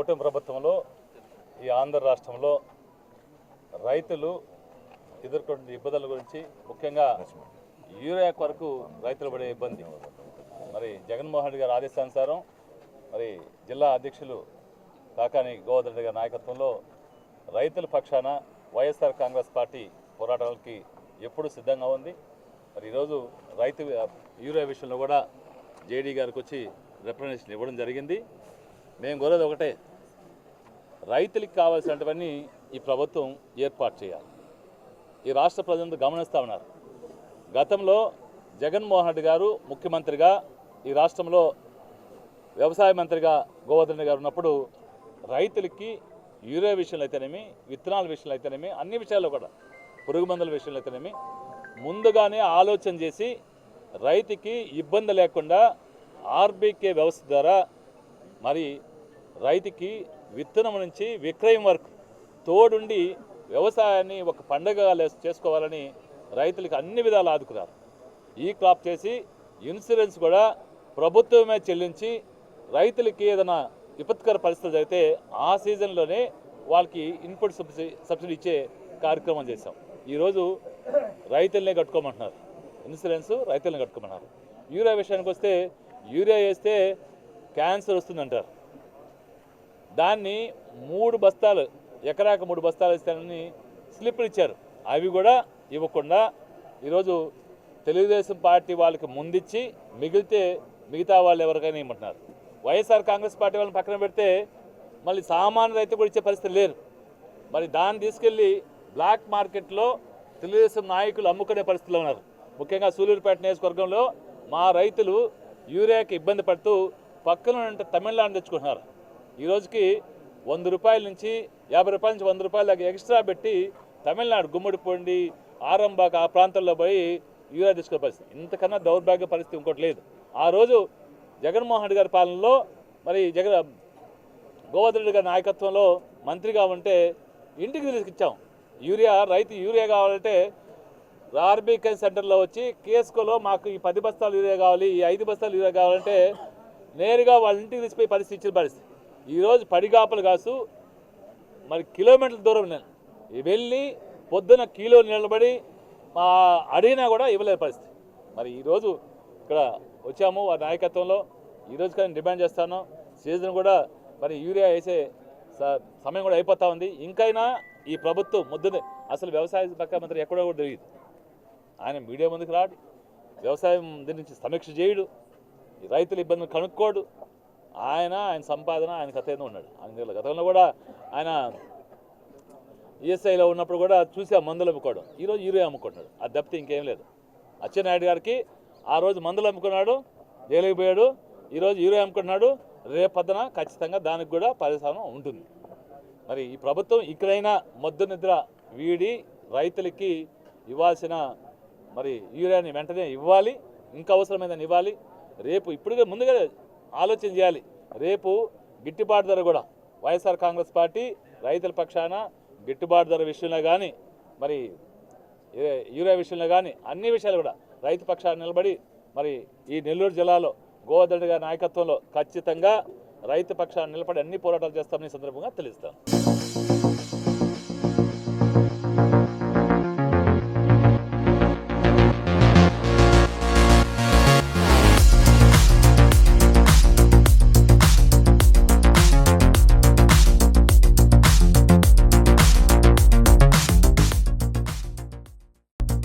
కుటుంబ ప్రభుత్వంలో ఈ ఆంధ్ర రాష్ట్రంలో రైతులు ఎదుర్కొంటున్న ఇబ్బందుల గురించి ముఖ్యంగా యూరియా కొరకు రైతులు పడే ఇబ్బంది. మరి జగన్మోహన్ రెడ్డి గారి ఆదేశానుసారం మరి జిల్లా అధ్యక్షులు కాకాని గోవర్ధన్ రెడ్డి గారి నాయకత్వంలో రైతుల పక్షాన వైఎస్ఆర్ కాంగ్రెస్ పార్టీ పోరాటాలకి ఎప్పుడు సిద్ధంగా ఉంది. మరి ఈరోజు రైతు యూరియా విషయంలో కూడా జేడీ గారికి వచ్చి రిప్రజెంటేషన్ ఇవ్వడం జరిగింది. మేము కోరేది ఒకటే రైతులకు కావాల్సినటువన్నీ ఈ ప్రభుత్వం ఏర్పాటు చేయాలి. ఈ రాష్ట్ర ప్రజలంతా గమనిస్తూ ఉన్నారు. గతంలో జగన్మోహన్ రెడ్డి గారు ముఖ్యమంత్రిగా ఈ రాష్ట్రంలో వ్యవసాయ మంత్రిగా గోవర్ధన్ రెడ్డి గారు ఉన్నప్పుడు రైతులకి యూరియా విషయంలో అయితేనేమి విత్తనాల విషయంలో అయితేనేమి అన్ని విషయాల్లో కూడా పురుగు మందుల విషయంలో అయితేనేమి ముందుగానే ఆలోచన చేసి రైతుకి ఇబ్బంది లేకుండా ఆర్బీకే వ్యవస్థ ద్వారా మరి రైతుకి విత్తనం నుంచి విక్రయం వరకు తోడుండి వ్యవసాయాన్ని ఒక పండగగా లే- చేసుకోవాలని రైతులకు అన్ని విధాలు ఆదుకున్నారు. ఈ క్రాప్ చేసి ఇన్సూరెన్స్ కూడా ప్రభుత్వమే చెల్లించి రైతులకి ఏదైనా విపత్కర పరిస్థితులు జరిగితే ఆ సీజన్లోనే వాళ్ళకి ఇన్పుట్ సబ్సిడీ సబ్సిడీ ఇచ్చే కార్యక్రమం చేశాం. ఈరోజు రైతులనే కట్టుకోమంటున్నారు. ఇన్సూరెన్స్ రైతులను కట్టుకోమన్నారు యూరియా విషయానికి వస్తే యూరియా వేస్తే క్యాన్సర్ వస్తుందంటారు. దాన్ని మూడు బస్తాలు ఎకరాకు మూడు బస్తాలు ఇస్తానని స్లిప్లు ఇచ్చారు. అవి కూడా ఇవ్వకుండా ఈరోజు తెలుగుదేశం పార్టీ వాళ్ళకి ముందిచ్చి మిగిలితే మిగతా వాళ్ళు ఎవరికైనా ఇవ్వమంటున్నారు. వైఎస్ఆర్ కాంగ్రెస్ పార్టీ వాళ్ళని పక్కన పెడితే మళ్ళీ సామాన్య రైతు కూడా ఇచ్చే పరిస్థితి లేరు మరి దాన్ని తీసుకెళ్ళి బ్లాక్ మార్కెట్లో తెలుగుదేశం నాయకులు అమ్ముకునే పరిస్థితిలో ఉన్నారు. ముఖ్యంగా సూలూరుపేట నియోజకవర్గంలో మా రైతులు యూరియాకి ఇబ్బంది పడుతూ పక్కన ఉంటే తమిళనాడు తెచ్చుకుంటున్నారు. ఈరోజుకి వంద రూపాయల నుంచి యాభై రూపాయల నుంచి వంద రూపాయల దాకా ఎక్స్ట్రా పెట్టి తమిళనాడు గుమ్మడిపొండి ఆరంబాక ఆ ప్రాంతంలో పోయి యూరియా తీసుకునే పరిస్థితి. ఇంతకన్నా దౌర్భాగ్య పరిస్థితి ఇంకోటి లేదు. ఆ రోజు జగన్మోహన్ రెడ్డి గారి పాలనలో మరి జగన్ గోవర్ధన్ రెడ్డి గారి నాయకత్వంలో మంత్రిగా ఉంటే ఇంటికి తీసుకొచ్చాం. యూరియా రైతు యూరియా కావాలంటే ఆర్బీకే సెంటర్లో వచ్చి కేసుకోలో మాకు ఈ పది బస్తాలు యూరియా కావాలి ఈ ఐదు బస్తాలు యూరియా కావాలంటే నేరుగా వాళ్ళ ఇంటికి తీసిపోయి పరిస్థితి ఇచ్చిన పరిస్థితి. ఈరోజు పడిగాపలు కాసు మరి కిలోమీటర్ల దూరం నేను. వెళ్ళి పొద్దున కీలో నిలబడి మా అడిగినా కూడా ఇవ్వలేని పరిస్థితి. మరి ఈరోజు ఇక్కడ వచ్చాము వారి నాయకత్వంలో. ఈరోజు కానీ డిమాండ్ చేస్తాను. సీజన్ కూడా మరి యూరియా వేసే స- సమయం కూడా అయిపోతా ఉంది. ఇంకైనా ఈ ప్రభుత్వం ముద్దునే. అసలు వ్యవసాయ శాఖ మంత్రి ఎక్కడో కూడా తెలియదు. ఆయన మీడియా ముందుకు రాడు. వ్యవసాయం దీని నుంచి సమీక్ష చేయడు. రైతుల ఇబ్బందులు కనుక్కోడు. ఆయన ఆయన సంపాదన ఆయన కథ ఏదో ఉన్నాడు. ఆయన గతంలో కూడా ఆయన ఈఎస్ఐలో ఉన్నప్పుడు కూడా చూసి ఆ మందులు అమ్ముకోవడం. ఈరోజు యూరియా అమ్ముకుంటున్నాడు. ఆ తప్పితే ఇంకేం లేదు. అచ్చెన్నాయుడు గారికి ఆ రోజు మందులు అమ్ముకున్నాడు జైలుకి పోయాడు. ఈరోజు యూరియా అమ్ముకుంటున్నాడు. రేపొద్దున ఖచ్చితంగా దానికి కూడా పరిశ్రమ ఉంటుంది. మరి ఈ ప్రభుత్వం ఇక్కడైనా మద్దు నిద్ర వీడి రైతులకి ఇవ్వాల్సిన మరి యూరియాని వెంటనే ఇవ్వాలి. ఇంకా అవసరమైందని ఇవ్వాలి. రేపు ఇప్పుడుగా ముందుగా ఆలోచన చేయాలి. రేపు గిట్టుబాటు ధర కూడా వైఎస్ఆర్ కాంగ్రెస్ పార్టీ రైతుల పక్షాన గిట్టుబాటు ధర విషయంలో కానీ మరి యూరియా విషయంలో కానీ అన్ని విషయాలు కూడా రైతు పక్షాన నిలబడి మరి ఈ నెల్లూరు జిల్లాలో గోవర్ధన్ గారి నాయకత్వంలో ఖచ్చితంగా రైతు పక్షాన్ని నిలబడి అన్ని పోరాటాలు చేస్తామని సందర్భంగా తెలుస్తాను